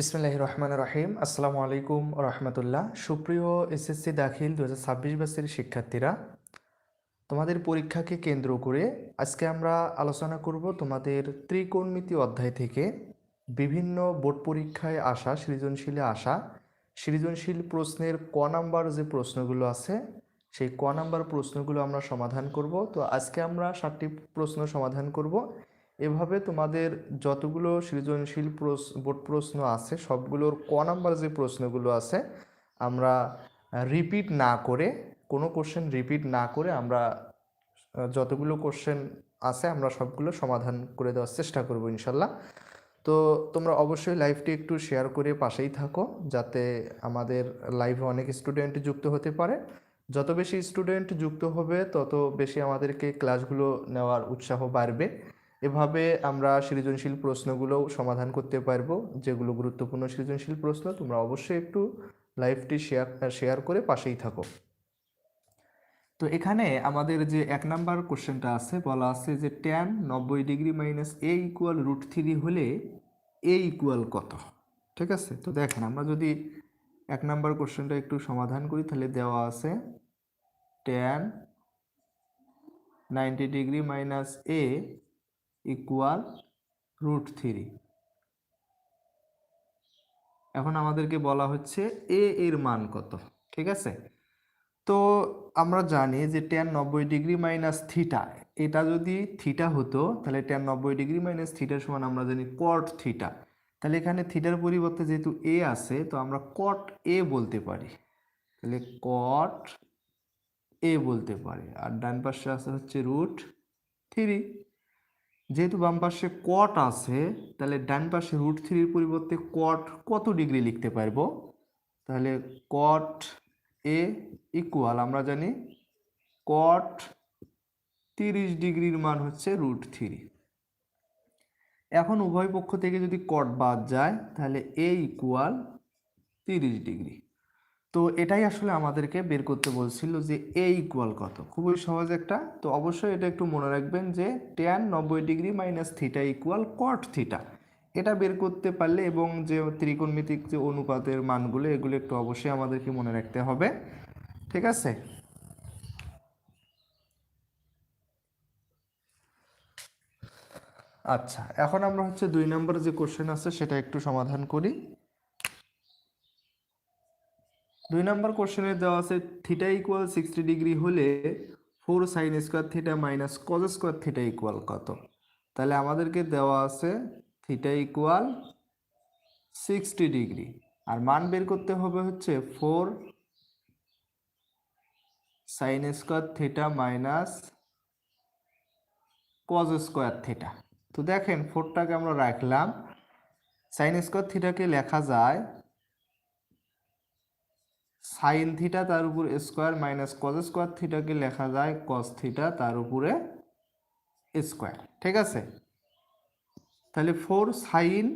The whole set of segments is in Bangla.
বিসমিল্লাহ রহমান রহিম আসসালামু আলাইকুম রহমতুল্লাহ সুপ্রিয় এসএসসি দাখিল দু হাজার ছাব্বিশ বছরের শিক্ষার্থীরা, তোমাদের পরীক্ষাকে কেন্দ্র করে আজকে আমরা আলোচনা করব তোমাদের ত্রিকোণমিতি অধ্যায় থেকে বিভিন্ন বোর্ড পরীক্ষায় আসা, সৃজনশীলে আসা, সৃজনশীল প্রশ্নের ক নাম্বার যে প্রশ্নগুলো আছে, সেই ক নাম্বার প্রশ্নগুলো আমরা সমাধান করব। তো আজকে আমরা সাতটি প্রশ্ন সমাধান করব। এভাবে তোমাদের যতগুলো সৃজনশীল বোর্ড প্রশ্ন আছে, সবগুলোর ক নাম্বার যে প্রশ্নগুলো আছে, আমরা রিপিট না করে, কোনো কোশ্চেন রিপিট না করে আমরা যতগুলো কোশ্চেন আছে আমরা সবগুলো সমাধান করে দেওয়ার চেষ্টা করব ইনশাল্লাহ। তো তোমরা অবশ্যই লাইভটি একটু শেয়ার করে পাশেই থাকো, যাতে আমাদের লাইভে অনেক স্টুডেন্ট যুক্ত হতে পারে। যত বেশি স্টুডেন্ট যুক্ত হবে, তত বেশি আমাদেরকে ক্লাসগুলো নেওয়ার উৎসাহ বাড়বে। এভাবে আমরা সৃজনশীল প্রশ্নগুলোও সমাধান করতে পারব, যেগুলো গুরুত্বপূর্ণ সৃজনশীল প্রশ্ন, তোমরা অবশ্যই একটু লাইভটি শেয়ার শেয়ার করে পাশেই থাকো। তো এখানে আমাদের যে এক নাম্বার কোশ্চেনটা আছে, বলা আছে যে ট্যান নব্বই degree minus A equal root three হলে এ ইকুয়াল কত? ঠিক আছে? তো দেখেন, আমরা যদি এক নাম্বার কোশ্চেনটা একটু সমাধান করি, তাহলে দেওয়া আছে tan ninety degree minus A equal root three এখন আমাদেরকে বলা হচ্ছে এ এর মান কত, ঠিক আছে? তো আমরা জানি যে টেন নব্বই ডিগ্রি মাইনাস থিটা এটা যদি থিটা হতো, তাহলে টেন নব্বই ডিগ্রি মাইনাস থিটার সমান আমরা জানি কট থিটা তাহলে এখানে থিটার পরিবর্তে যেহেতু এ আছে, তো আমরা কট এ বলতে পারি। তাহলে কট এ বলতে পারি। আর ডান পাশে আছে হচ্ছে রুট থ্রি যেহেতু বাম পাশে কট আছে, তাহলে ডান পাশে রুট থ্রির পরিবর্তে কট কত ডিগ্রি লিখতে পারব? তাহলে কট এ ইকুয়াল আমরা জানি কট তিরিশ ডিগ্রির মান হচ্ছে রুট থ্রি এখন উভয় পক্ষ থেকে যদি কট বাদ যায়, তাহলে এ ইকুয়াল তিরিশ ডিগ্রি তো এটাই আসলে আমাদেরকে বের করতে বলছিল যে এ ইকুয়াল কত? খুবই সহজ একটা। তো অবশ্যই এটা একটু মনে রাখবেন যে ট্যান নব্বই degree minus theta equal cot theta এটা বের করতে পারলে এবং যে ত্রিকোণমিতিক যে অনুপাতের মানগুলো, এগুলো একটু অবশ্যই আমাদেরকে মনে রাখতে হবে। ঠিক আছে? আচ্ছা এখন আমরা হচ্ছে দুই নম্বর যে কোশ্চেন আছে, সেটা একটু সমাধান করি। দুই নম্বর কোশ্চেনে দেওয়া আছে থিটা ইকুয়াল সিক্সটি ডিগ্রি হলে four sine square theta minus cos square theta equal কত? তাহলে আমাদেরকে দেওয়া আছে থিটা ইকুয়াল সিক্সটি ডিগ্রি আর মান বের করতে হবে হচ্ছে four sine square theta minus cos square theta তো দেখেন ফোরটাকে আমরা রাখলাম। সাইন স্কোয়ার থিটাকে লেখা যায় সাইন থিটা তার উপর স্কোয়ার মাইনাস কজ স্কোয়ার থিটাকে লেখা যায় কস থিটা তার উপরে স্কোয়ার ঠিক আছে? তাহলে ফোর সাইন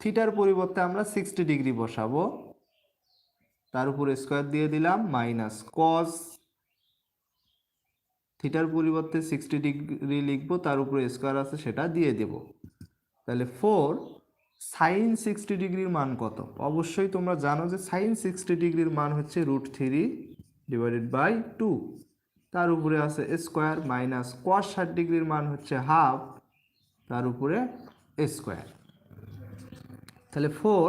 থিটার পরিবর্তে আমরা সিক্সটি ডিগ্রি বসাবো। তার উপর স্কোয়ার দিয়ে দিলাম মাইনাস কস থিটার পরিবর্তে সিক্সটি ডিগ্রি লিখব, তার উপরে স্কোয়ার আছে সেটা দিয়ে দেব। তাহলে ফোর সাইন সিক্সটি ডিগ্রির মান কত? অবশ্যই তোমরা জানো যে সাইন সিক্সটি ডিগ্রির মান হচ্ছে root three divided by two. তার উপরে আছে স্কোয়ার মাইনাস কস ষাট ডিগ্রির মান হচ্ছে হাফ, তার উপরে স্কোয়ার। তাহলে ফোর,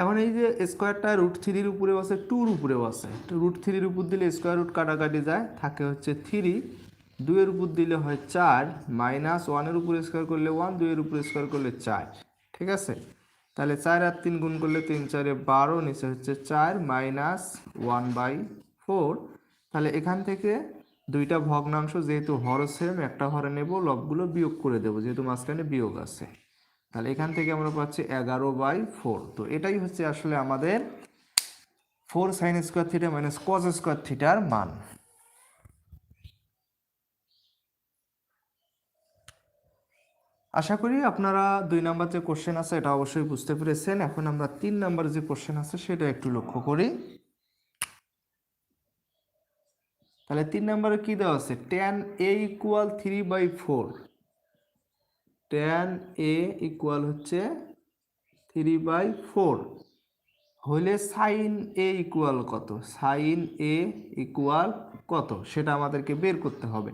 এখন এই যে স্কোয়ারটা রুট থ্রির উপরেও আছে, টুর উপরেও আছে। রুট থ্রির উপর দিলে স্কোয়ার রুট কাটাকাটি যায়, থাকে হচ্ছে থ্রি। দুইয়ের উপর দিলে হয় চার, মাইনাস ওয়ানের উপর স্কোয়ার করলে ওয়ান, দুইয়ের উপর স্কোয়ার করলে চার। ঠিক আছে? তাহলে চার আর তিন গুণ করলে তিন চারে বারো, নিচে হচ্ছে চার মাইনাস ওয়ান বাই ফোর তাহলে এখান থেকে দুইটা ভগ্নাংশ যেহেতু হর সেম একটা হরে নেব, লবগুলো বিয়োগ করে দেবো, যেহেতু মাঝখানে বিয়োগ আছে। তাহলে এখান থেকে আমরা পাচ্ছি এগারো বাই ফোর তো এটাই হচ্ছে আসলে আমাদের four sine square theta minus cos square থিটার মান। আশা করি আপনারা দুই নাম্বার যে কোশ্চেন আছে, এটা অবশ্যই বুঝতে পেরেছেন। এখন আমরা তিন নাম্বার যে কোশ্চেন আছে, সেটা একটু লক্ষ্য করি। তাহলে তিন নাম্বারে কি দেওয়া আছে? Tan A equal three by four tan A equal হচ্ছে থ্রি বাই ফোর হলে সাইন এ ইকুয়াল কত? সাইন এ ইকুয়াল কত? সেটা আমাদেরকে বের করতে হবে।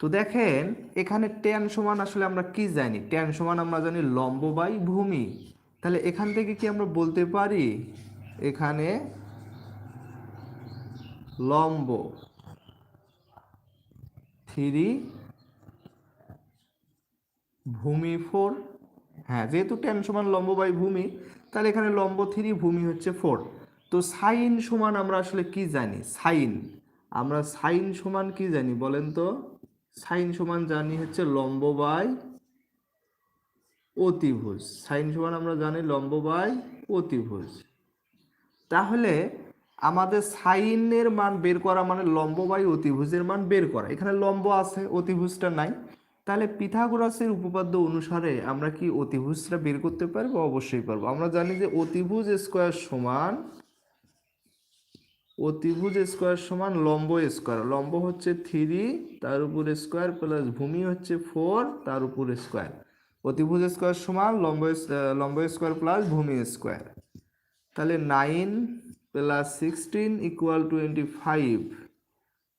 তো দেখেন, এখানে ট্যান সমান আসলে আমরা কি জানি? ট্যান সমান আমরা জানি লম্ব বাই ভূমি। তাহলে এখান থেকে কি আমরা বলতে পারি? এখানে লম্ব থ্রি ভূমি ফোর হ্যাঁ যেহেতু টেন সমান লম্ব বাই ভূমি, তাহলে এখানে লম্ব থ্রি ভূমি হচ্ছে ফোর তো সাইন সমান আমরা আসলে কি জানি? সাইন আমরা সাইন সমান কি জানি বলেন তো? সাইন সমান জানি হচ্ছে লম্ব বাই অতিভুজ। সাইন সমান আমরা জানি লম্ব বাই অতিভুজ। তাহলে আমাদের সাইনের মান বের করা মানে লম্ব বাই অতিভুজের মান বের করা। এখানে লম্ব আছে, অতিভুজটা নাই। তাহলে পিথাগোরাসের উপপাদ্য অনুসারে আমরা কি অতিভুজটা বের করতে পারব? অবশ্যই পারব। আমরা জানি যে অতিভুজ স্কোয়ার সমান অতিভুজ স্কোয়ার সমান লম্ব স্কোয়ার। লম্ব হচ্ছে থ্রি তার উপর স্কোয়ার প্লাস ভূমি হচ্ছে ফোর তার উপর স্কোয়ার। অতিভুজ স্কোয়ার সমান লম্ব লম্ব স্কোয়ার প্লাস ভূমি স্কোয়ার। তাহলে nine plus sixteen equal twenty five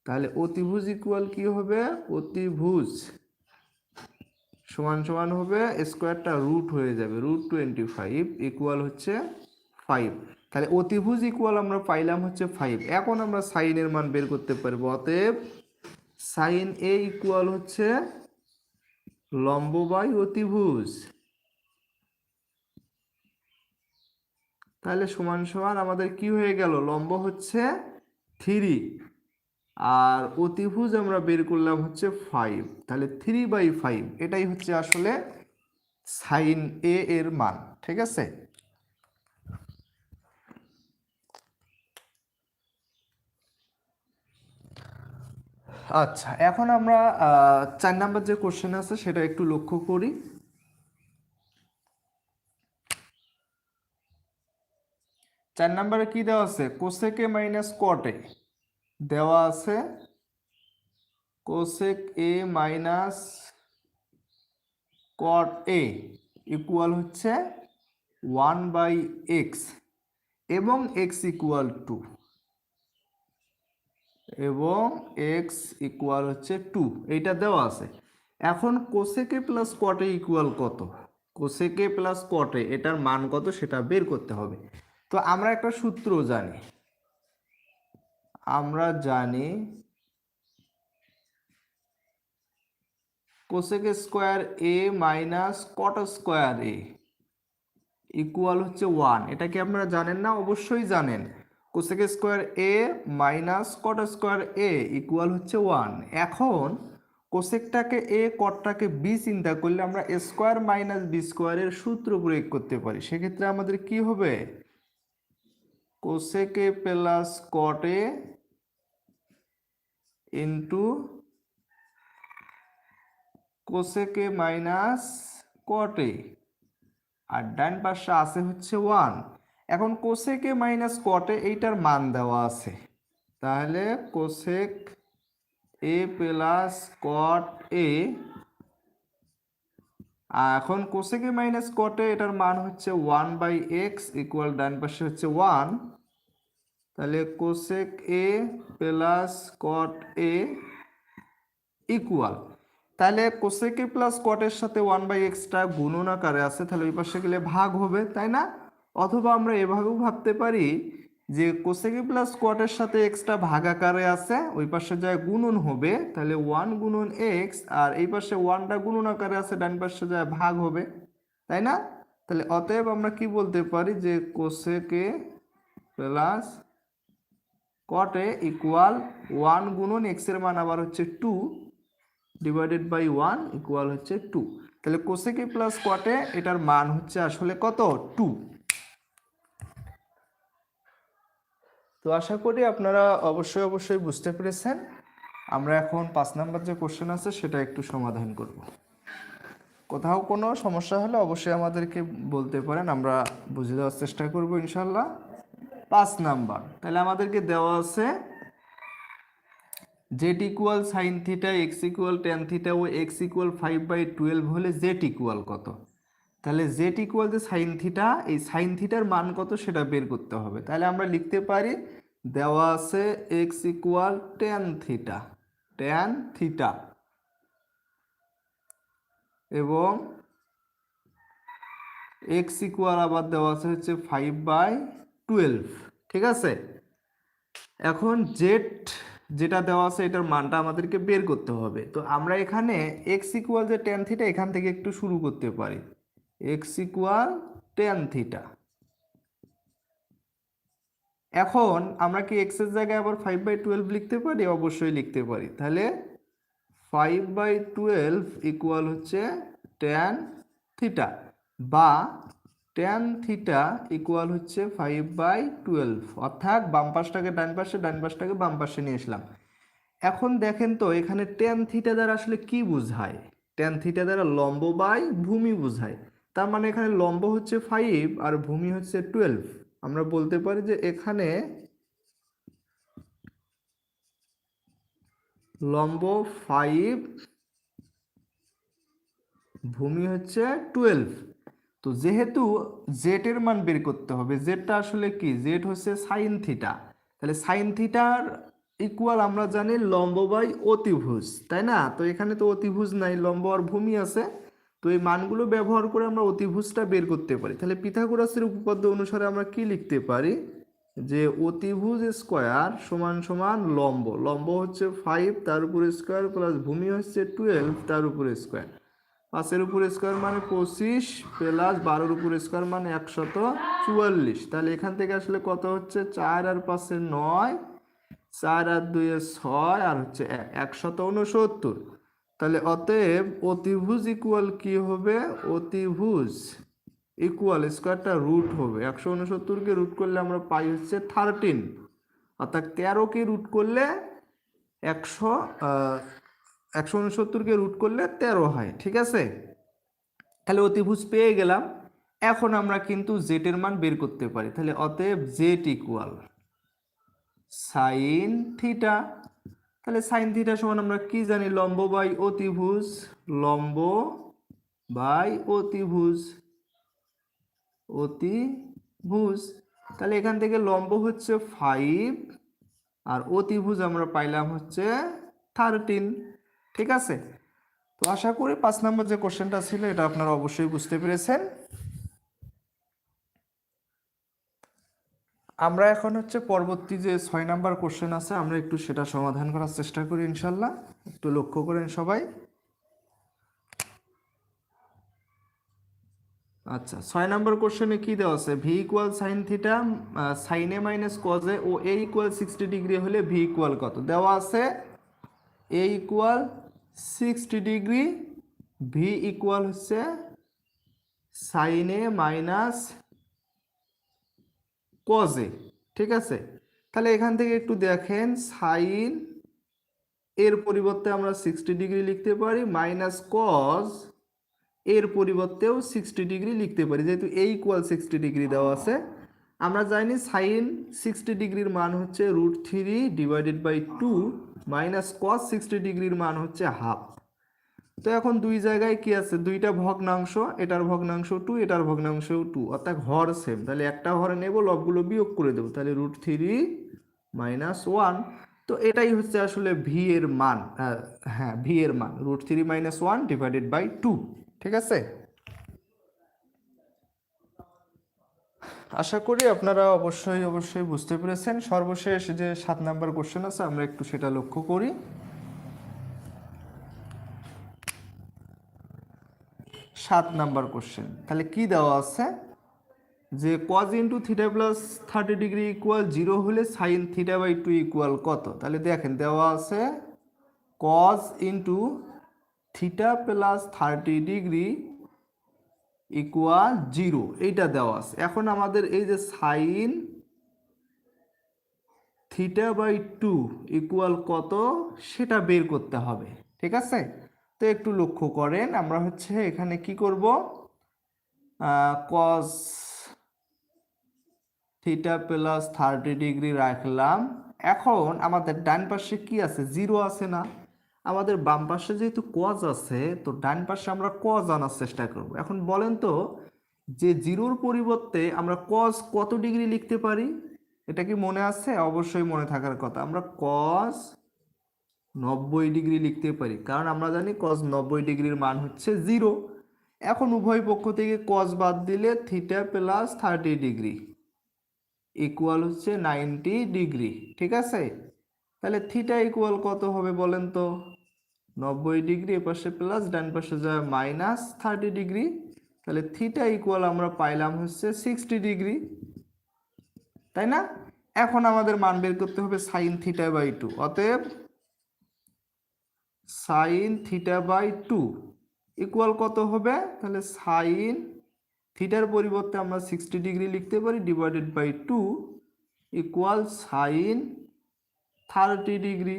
তাহলে অতিভুজ ইকুয়াল কি হবে? অতিভুজ সমান সমান হবে, স্কোয়ারটা রুট হয়ে যাবে রুট টোয়েন্টি ফাইভ ইকুয়াল হচ্ছে ফাইভ তাহলে অতিভুজ ইকুয়াল আমরা পাইলাম হচ্ছে ফাইভ এখন আমরা সাইনের মান বের করতে পারব। অতএব সাইন এ ইকুয়াল হচ্ছে লম্ব বাই অতিভুজ। তাহলে সমান সমান আমাদের কি হয়ে গেল? লম্ব হচ্ছে থ্রি আর অতিভুজ আমরা বের করলাম হচ্ছে ফাইভ তাহলে থ্রি বাই ফাইভ এটাই হচ্ছে আসলে সাইন এ এর মান, ঠিক আছে? আচ্ছা এখন আমরা চার নাম্বার যে কোশ্চেন আছে সেটা একটু লক্ষ্য করি। চার নাম্বারে কি দেওয়া আছে? কোসেকে মাইনাস কটে দেওয়া আছে cosec A minus cot A equal হচ্ছে ওয়ান বাই এক্স এবং এক্স ইকুয়াল টু এবং এক্স ইকুয়াল হচ্ছে টু এইটা দেওয়া আছে। এখন cosec A plus cot A equal কত? Cosec A plus cot A এটার মান কত সেটা বের করতে হবে। তো আমরা একটা সূত্র জানি। আমরা জানি cosec square A minus cot square A equal হচ্ছে ওয়ান এটা কি আপনারা জানেন না? অবশ্যই জানেন। Cosec square A minus cot square A equal হচ্ছে ওয়ান এখন কোসেকটাকে এ কটটাকে বি চিন্তা করলে আমরা স্কোয়ার মাইনাস বি স্কোয়ারের সূত্র প্রয়োগ করতে পারি। সেক্ষেত্রে আমাদের কি হবে? Cosec A plus cot A into cosec A minus cot A আর ডান পাশে আছে হচ্ছে ওয়ান এখন কোসেকে মাইনাস কটে এইটার মান দেওয়া আছে। তাহলে কোসেক এ প্লাস কট এ এখন কোসেকে মাইনাস কটে এটার মান হচ্ছে ওয়ান বাই এক্স ইকুয়াল ডান পাশে হচ্ছে ওয়ান। তাহলে cosec A plus cot A equal তাহলে কোসেকে প্লাস কটের সাথে ওয়ান বাই এক্সটা গুণন আকারে আছে, তাহলে ওই পাশে গেলে ভাগ হবে, তাই না? অথবা আমরা এভাবেও ভাবতে পারি যে কোসেকে প্লাস কটের সাথে এক্সটা ভাগ আকারে আছে, ওই পাশে যায় গুণন হবে, তাহলে ওয়ান গুণন এক্স আর এই পাশে ওয়ানটা গুণন আকারে আছে, ডান পাশে যায় ভাগ হবে, তাই না? তাহলে অতএব আমরা কি বলতে পারি যে cosec A plus cot A equal one গুণন এক্সের মান আবার হচ্ছে two divided by one equal হচ্ছে টু তাহলে cosec A plus cot A এটার মান হচ্ছে আসলে কত? টু তো আশা করি আপনারা অবশ্যই অবশ্যই বুঝতে পেরেছেন। আমরা এখন পাঁচ নাম্বার যে কোশ্চেন আছে, সেটা একটু সমাধান করব। কোথাও কোনো সমস্যা হলে অবশ্যই আমাদেরকে বলতে পারেন, আমরা বুঝে দেওয়ার চেষ্টা করব ইনশাল্লাহ পাঁচ নাম্বার, তাহলে আমাদেরকে দেওয়া আছে Z equal sine theta X equal tan theta O X equal five by twelve হলে জেড ইকুয়াল কত? তাহলে জেড ইকুয়াল যে সাইন থিটা এই সাইন থিটার মান কত সেটা বের করতে হবে। তাহলে আমরা লিখতে পারি, দেওয়া আছে X equal tan theta tan theta এবং এক্স ইকুয়াল আবার দেওয়া আছে হচ্ছে ফাইভ বাই টুয়েলভ ঠিক আছে? এখন জেড যেটা দেওয়া আছে এটার মানটা আমাদেরকে বের করতে হবে। তো আমরা এখানে এক্স ইকুয়াল যে টেন থিটা এখান থেকে একটু শুরু করতে পারি। X equal tan theta. এখন আমরা কি এক্সের জায়গায় আবার ফাইভ বাই টুয়েলভ লিখতে পারি? অবশ্যই লিখতে পারি। তাহলে ফাইভ বাই টুয়েলভ ইকুয়াল হচ্ছে টেন থিটা বা টেন থিটা ইকুয়াল হচ্ছে ফাইভ বাই টুয়েলভ অর্থাৎ বাম পাশটাকে ডান পাশে, ডান পাশটাকে বাম পাশে নিয়ে আসলাম। এখন দেখেন তো, এখানে টেন থিটা দ্বারা আসলে কি বোঝায়? টেন থিটা দ্বারা লম্ব বাই ভূমি বোঝায়। তার মানে এখানে লম্ব হচ্ছে ফাইভ আর ভূমি হচ্ছে টুয়েলভ আমরা বলতে পারি যে এখানে লম্ব ফাইভ ভূমি হচ্ছে টুয়েলভ তো যেহেতু জেড এর মান বের করতে হবে জেডটা আসলে কি? জেড হচ্ছে সাইন থিটা তাহলে সাইন থিটার ইকুয়াল আমরা জানি লম্ব বাই অতিভুজ, তাই না? তো এখানে তো অতিভুজ নাই, লম্ব আর ভূমি আছে। তো এই মানগুলো ব্যবহার করে আমরা অতিভুজটা বের করতে পারি। তাহলে পিথাগোরাসের উপপাদ্য অনুসারে আমরা কি লিখতে পারি? যে অতিভুজ স্কোয়ার সমান সমান লম্ব। লম্ব হচ্ছে ফাইভ তার উপর স্কোয়ার প্লাস ভূমি হচ্ছে টুয়েলভ তার উপর স্কোয়ার। পাঁচের উপর স্কোয়ার মানে পঁচিশ প্লাস বারোর উপর স্কোয়ার মানে একশত চুয়াল্লিশ। তাহলে এখান থেকে আসলে কত হচ্ছে? চার আর পাঁচে নয়, চার আর দুইয়ে ছয়, আর হচ্ছে একশত উনসত্তর তাহলে অতএব অতিভুজ ইকুয়াল কি হবে? অতিভুজ ইকুয়াল স্কোয়ারটা রুট হবে। একশো উনসত্তরকে রুট করলে আমরা পাই হচ্ছে থার্টিন অর্থাৎ তেরোকে রুট করলে একশো একশো উনসত্তরকে রুট করলে তেরো হয়, ঠিক আছে? তাহলে অতিভুজ পেয়ে গেলাম। এখন আমরা কিন্তু জেটের মান বের করতে পারি। তাহলে অতএব জেট ইকুয়াল সাইন থিটা তাহলে সাইন থিটা সমান আমরা কি জানি? লম্ব বাই অতিভুজ, লম্ব বাই অতিভুজ অতিভুজ। তাহলে এখান থেকে লম্ব হচ্ছে ফাইভ আর অতিভুজ আমরা পাইলাম হচ্ছে থার্টিন ঠিক আছে? তো আশা করি পাঁচ নম্বর যে কোশ্চেনটা ছিল, এটা আপনারা অবশ্যই বুঝতে পেরেছেন। আমরা এখন হচ্ছে পরবর্তী যে ছয় নাম্বার কোশ্চেন আছে, আমরা একটু সেটা সমাধান করার চেষ্টা করি ইনশাল্লাহ। একটু লক্ষ্য করেন সবাই। আচ্ছা ছয় নম্বর কোশ্চেনে কি দেওয়া আছে? V equal sine theta sine minus কজে ও এ ইকুয়াল সিক্সটি ডিগ্রি হলে ভি ইকুয়াল কত? দেওয়া আছে A equal sixty degree V equal হচ্ছে সাইনে মাইনাস কজে ঠিক আছে? তাহলে এখান থেকে একটু দেখেন সাইন এর পরিবর্তে আমরা সিক্সটি ডিগ্রি লিখতে পারি মাইনাস কজ এর পরিবর্তেও সিক্সটি ডিগ্রি লিখতে পারি, যেহেতু এই ইকুয়াল সিক্সটি ডিগ্রি দেওয়া আছে। আমরা জানি সাইন সিক্সটি ডিগ্রির মান হচ্ছে root three divided by two minus cos sixty ডিগ্রির মান হচ্ছে হাফ তো এখন দুই জায়গায় কি আছে? দুইটা ভগ্নাংশ, এটার ভগ্নাংশ টু এটার ভগ্নাংশ টু অর্থাৎ হর সেম তাহলে একটা হরে নেব, লবগুলো বিয়োগ করে দেবো। তাহলে রুট থ্রি মাইনাস ওয়ান তো এটাই হচ্ছে আসলে ভি এর মান। হ্যাঁ ভি এর মান। Root three minus one divided by two ঠিক আছে? আশা করি আপনারা অবশ্যই অবশ্যই বুঝতে পেরেছেন। সর্বশেষ যে সাত নাম্বার কোশ্চেন আছে, আমরা একটু সেটা লক্ষ্য করি। সাত নাম্বার কোশ্চেন তাহলে কি দেওয়া আছে? যে cos into theta plus thirty degree equal zero হলে sine theta by two equal কত? তাহলে দেখেন, দেওয়া আছে cos into theta plus thirty degree equal zero এইটা দেওয়া আছে। এখন আমাদের এই যে sine theta by two equal কত? সেটা বের করতে হবে। ঠিক আছে? তো একটু লক্ষ্য করেন, আমরা হচ্ছে এখানে কি করব? Cos theta plus thirty degree রাখলাম। এখন আমাদের ডান পাশে কি আছে? জিরো আছে না। আমাদের বাম পাশে যেহেতু কজ আছে, তো ডান পাশে আমরা কজ আনার চেষ্টা করব। এখন বলেন তো যে জিরোর পরিবর্তে আমরা কজ কত ডিগ্রি লিখতে পারি? এটা কি মনে আছে? অবশ্যই মনে থাকার কথা। আমরা কজ নব্বই ডিগ্রি লিখতে পারি। কারণ আমরা জানি কজ নব্বই ডিগ্রির মান হচ্ছে জিরো এখন উভয় পক্ষ থেকে কজ বাদ দিলে theta plus thirty degree equal হচ্ছে নাইনটি ডিগ্রি, ঠিক আছে? তাহলে থিটা ইকুয়াল কত হবে বলেন তো? নব্বই ডিগ্রি এপাশে প্লাস ডান পাশে যায় মাইনাস থার্টি ডিগ্রি। তাহলে থিটা ইকুয়াল আমরা পাইলাম হচ্ছে সিক্সটি ডিগ্রি। তাই না? এখন আমাদের মান বের করতে হবে সাইন থিটা বাই টু অতএব sine theta by two equal কত হবে? তাহলে সাইন থিটার পরিবর্তে আমরা সিক্সটি ডিগ্রি লিখতে পারি divided by two equal sine thirty degree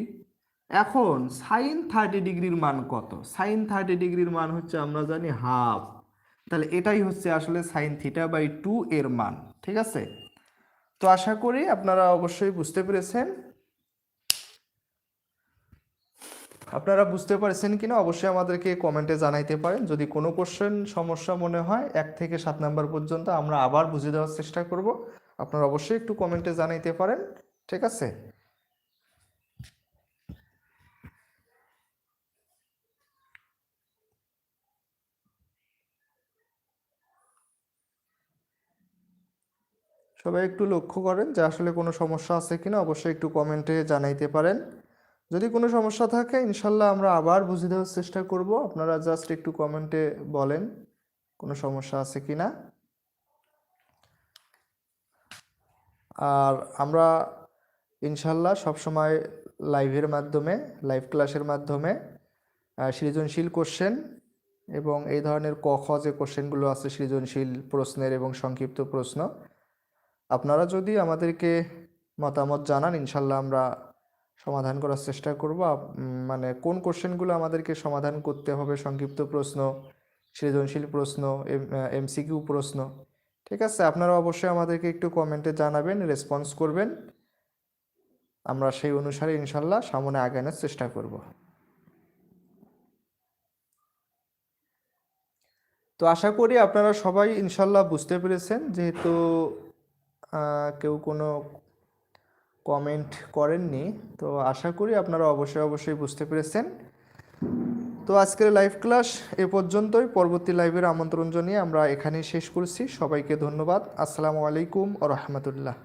এখন সাইন থার্টি ডিগ্রির মান কত? সাইন থার্টি ডিগ্রির মান হচ্ছে আমরা জানি হাফ তাহলে এটাই হচ্ছে আসলে সাইন থিটা বাই টু এর মান, ঠিক আছে? তো আশা করি আপনারা অবশ্যই বুঝতে পেরেছেন। আপনারা বুঝতে পারছেন কিনা অবশ্যই আমাদেরকে কমেন্টে জানাইতে পারেন। যদি কোনো কোশ্চেন সমস্যা মনে হয়, এক থেকে সাত নাম্বার পর্যন্ত আমরা আবার বুঝে দেওয়ার চেষ্টা করব। আপনারা অবশ্যই একটু কমেন্টে জানাইতে পারেন, ঠিক আছে? সবাই একটু লক্ষ্য করেন যে আসলে কোনো সমস্যা আছে কিনা, অবশ্যই একটু কমেন্টে জানাইতে পারেন। যদি কোনো সমস্যা থাকে, ইনশাল্লাহ আমরা আবার বুঝে দেওয়ার চেষ্টা করব। আপনারা জাস্ট একটু কমেন্টে বলেন, কোনো সমস্যা আছে কি না আর আমরা ইনশাল্লাহ সবসময় লাইভের মাধ্যমে লাইভ ক্লাসের মাধ্যমে সৃজনশীল কোশ্চেন এবং এই ধরনের ক, খ যে কোশ্চেনগুলো আছে, সৃজনশীল প্রশ্নের এবং সংক্ষিপ্ত প্রশ্ন, আপনারা যদি আমাদেরকে মতামত জানান, ইনশাল্লাহ আমরা সমাধান করার চেষ্টা করব। মানে কোন কোশ্চেনগুলো আমাদেরকে সমাধান করতে হবে? সংক্ষিপ্ত প্রশ্ন, সৃজনশীল প্রশ্ন এমসিকিউ প্রশ্ন। ঠিক আছে? আপনারা অবশ্যই আমাদেরকে একটু কমেন্টে জানাবেন রেসপন্স করবেন। আমরা সেই অনুসারে ইনশাল্লাহ সামনে আগানোর চেষ্টা করব। তো আশা করি আপনারা সবাই ইনশাল্লাহ বুঝতে পেরেছেন, যেহেতু কেউ কোনো কমেন্ট করেননি। তো আশা করি আপনারা অবশ্যই অবশ্যই বুঝতে পেরেছেন। তো আজকের লাইভ ক্লাস এ পর্যন্তই। পরবর্তী লাইভের আমন্ত্রণ জানিয়ে আমরা এখানেই শেষ করছি। সবাইকে ধন্যবাদ। আসসালামু আলাইকুম ও রহমতুল্লাহ।